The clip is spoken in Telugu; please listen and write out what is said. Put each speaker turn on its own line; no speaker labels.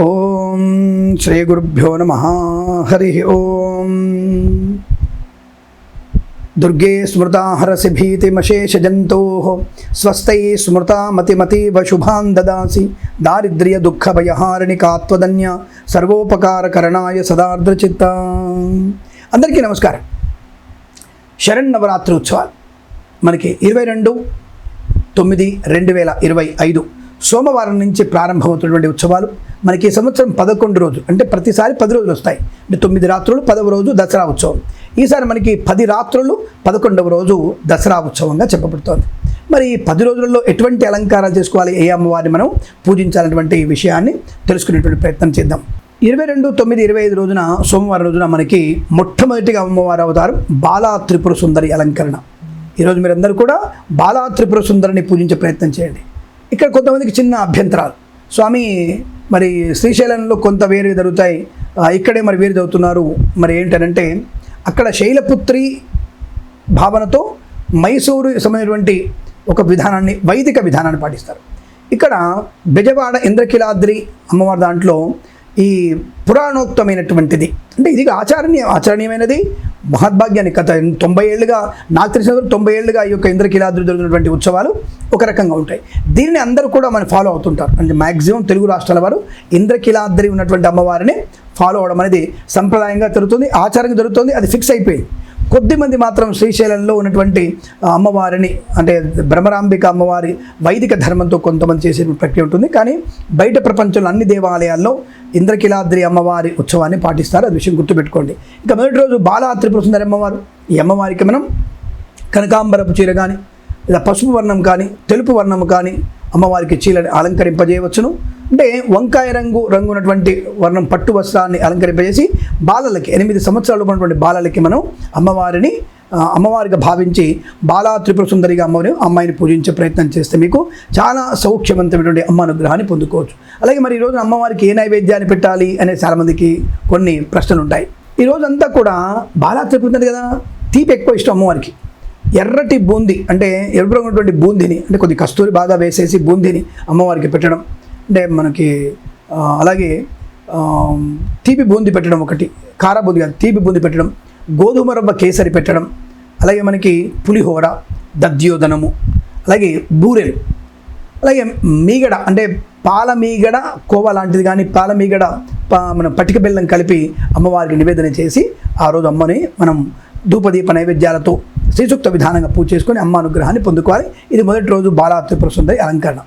ఓం శ్రీ గురుభ్యో నమ. హరి ఓం. దుర్గే స్మృతాహరసి భీతిమశేషజంతో స్వస్థై స్మృతా మతిమతీవ శుభాన్ దదాసి. దారిద్ర్య దుఃఖభయహారిణి కాత్వదన్య. సర్వోపకారకరణాయ సదార్ద్రచిత్త. అందరికీ నమస్కారం. శరణ్ నవరాత్రి ఉత్సవాలు. మనకి ఇరవై రెండు తొమ్మిది రెండు వేల ఇరవై ఐదు సోమవారం నుంచి ప్రారంభమవుతున్నటువంటి ఉత్సవాలు మనకి ఈ సంవత్సరం పదకొండు రోజులు అంటే ప్రతిసారి పది రోజులు వస్తాయి. అంటే తొమ్మిది రాత్రులు పదవ రోజు దసరా ఉత్సవం. ఈసారి మనకి పది రాత్రులు పదకొండవ రోజు దసరా ఉత్సవంగా చెప్పబడుతోంది. మరి ఈ పది రోజులలో ఎటువంటి అలంకారాలు చేసుకోవాలి? ఏ అమ్మవారిని మనం పూజించాలన్నటువంటి విషయాన్ని తెలుసుకునేటువంటి ప్రయత్నం చేద్దాం. ఇరవై రెండు తొమ్మిది ఇరవై ఐదు రోజున సోమవారం రోజున మనకి మొట్టమొదటిగా అమ్మవారి అవతారం బాలా త్రిపుర సుందరి అలంకరణ. ఈరోజు మీరందరూ కూడా బాలా త్రిపుర సుందరిని పూజించే ప్రయత్నం చేయండి. ఇక్కడ కొంతమందికి చిన్న అభ్యంతరాలు. స్వామి మరి శ్రీశైలంలో కొంత వేరే జరుగుతాయి. ఇక్కడే మరి వేరు చదువుతున్నారు. మరి ఏంటనంటే అక్కడ శైలపుత్రి భావనతో మైసూరు సంబంధించినటువంటి ఒక విధానాన్ని వైదిక విధానాన్ని పాటిస్తారు. ఇక్కడ బెజవాడ ఇంద్రకిలాద్రి అమ్మవారి దాంట్లో ఈ పురాణోక్తమైనటువంటిది అంటే ఇది ఆచరణీయ ఆచరణీయమైనది మహద్భాగ్యాన్ని గత తొంభై ఏళ్ళుగా నాకు తెలిసిన వరకు తొంభై ఏళ్ళుగా ఈ యొక్క ఇంద్రకీలాద్రి జరుగుతున్నటువంటి ఉత్సవాలు ఒక రకంగా ఉంటాయి. దీనిని అందరూ కూడా మనం ఫాలో అవుతుంటారు. అంటే మ్యాక్సిమం తెలుగు రాష్ట్రాల వారు ఇంద్రకిలాద్రి ఉన్నటువంటి అమ్మవారిని ఫాలో అవడం అనేది సంప్రదాయంగా జరుగుతుంది ఆచారంగా జరుగుతుంది అది ఫిక్స్ అయిపోయింది. కొద్దిమంది మాత్రం శ్రీశైలంలో ఉన్నటువంటి అమ్మవారిని అంటే భ్రమరాంబిక అమ్మవారి వైదిక ధర్మంతో కొంతమంది చేసే ప్రక్రియ ఉంటుంది. కానీ బయట ప్రపంచంలో అన్ని దేవాలయాల్లో ఇంద్రకిలాద్రి అమ్మవారి ఉత్సవాన్ని పాటిస్తారు. అది విషయం గుర్తుపెట్టుకోండి. ఇక మొదటి రోజు బాలా త్రిపుర సుందరి అమ్మవారు. ఈ అమ్మవారికి మనం కనకాంబరపు చీర కానీ లేదా పసుపు వర్ణం కానీ తెలుపు వర్ణం కానీ అమ్మవారికి చీలని అలంకరింపజేయవచ్చును. అంటే వంకాయ రంగు రంగు ఉన్నటువంటి వర్ణం పట్టు వస్త్రాన్ని అలంకరింపజేసి బాలలకి ఎనిమిది సంవత్సరాలు ఉన్నటువంటి బాలలకి మనం అమ్మవారిని అమ్మవారిగా భావించి బాలా త్రిపుర సుందరిగా అమ్మని అమ్మాయిని పూజించే ప్రయత్నం చేస్తే మీకు చాలా సౌఖ్యవంతమైనటువంటి అమ్మ అనుగ్రహాన్ని పొందుకోవచ్చు. అలాగే మరి ఈరోజు అమ్మవారికి ఏ నైవేద్యాన్ని పెట్టాలి అనే చాలామందికి కొన్ని ప్రశ్నలు ఉంటాయి. ఈ అంతా కూడా బాలా త్రిపుర సుందరి కదా తీపి ఎక్కువ ఇష్టం అమ్మవారికి. ఎర్రటి బూంది అంటే ఎరుపు రంగు ఉన్నటువంటి బూందిని అంటే కొద్ది కస్తూరి బాగా వేసేసి బూందిని అమ్మవారికి పెట్టడం అంటే మనకి అలాగే తీపి బూంది పెట్టడం ఒకటి కార బూంది కాదు తీపి బూంది పెట్టడం గోధుమ రవ్వ కేసరి పెట్టడం అలాగే మనకి పులిహోర దద్యోదనము అలాగే బూరెలు అలాగే మీగడ అంటే పాల మీగడ కోవ లాంటిది కానీ పాల మీగడ ప- మన పటిక బెల్లం కలిపి అమ్మవారికి నివేదన చేసి ఆ రోజు అమ్మని మనం ధూపదీప నైవేద్యాలతో శ్రీసూక్త విధానంగా పూజ చేసుకొని అమ్మ అనుగ్రహాన్ని పొందుకోవాలి. ఇది మొదటి రోజు బాలా త్రిపుర సుందరి అలంకరణ.